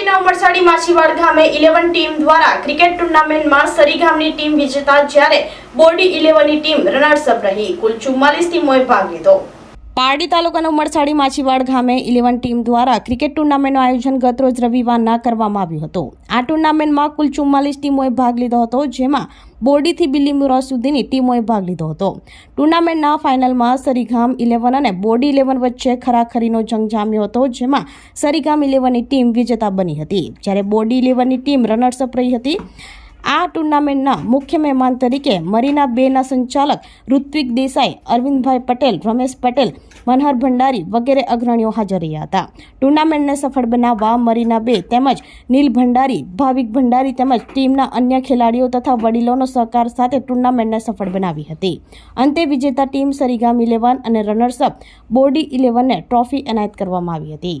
પારડીના Umarsadi eleven team દ્વારા cricket ટુર્નામેન્ટમાં સરીગામની ટીમ વિજેતા જ્યારે બોડી ઇલેવનની ટીમ રનર્સઅપ રહી, કુલ ચુમ્માલીસ ટીમોએ ભાગ લીધો. પારડી તાલુકાના ઉમરસાડી માછીવાડ ગામે ઇલેવન ટીમ દ્વારા ક્રિકેટ ટુર્નામેન્ટનું આયોજન ગતરોજ રવિવારના કરવામાં આવ્યું હતું. આ ટુર્નામેન્ટમાં કુલ ચુમ્માલીસ ટીમોએ ભાગ લીધો હતો, જેમાં બોરડીથી બિલીમુરા સુધીની ટીમોએ ભાગ લીધો હતો. ટુર્નામેન્ટના ફાઇનલમાં સરીગામ ઇલેવન અને બોડી ઇલેવન વચ્ચે ખરાખરીનો જંગ જામ્યો હતો, જેમાં સરીગામ ઇલેવનની ટીમ વિજેતા બની હતી. જ્યારે બોડી ઇલેવનની ટીમ રનર્સઅપ રહી હતી આ ટુર્નામેન્ટના મુખ્ય મહેમાન તરીકે મરીના બેના સંચાલક ઋત્વિક દેસાઈ, અરવિંદભાઈ પટેલ, રમેશ પટેલ, મનહર ભંડારી વગેરે અગ્રણીઓ હાજર રહ્યા હતા. ટુર્નામેન્ટને સફળ બનાવવા મરીના બે તેમજ નીલ ભંડારી, ભાવિક ભંડારી તેમજ ટીમના અન્ય ખેલાડીઓ તથા વડીલોનો સહકાર સાથે ટુર્નામેન્ટને સફળ બનાવી હતી. અંતે વિજેતા ટીમ સરીગામ ઇલેવન અને રનર્સઅપ બોડી ઇલેવનને ટ્રોફી એનાયત કરવામાં આવી હતી.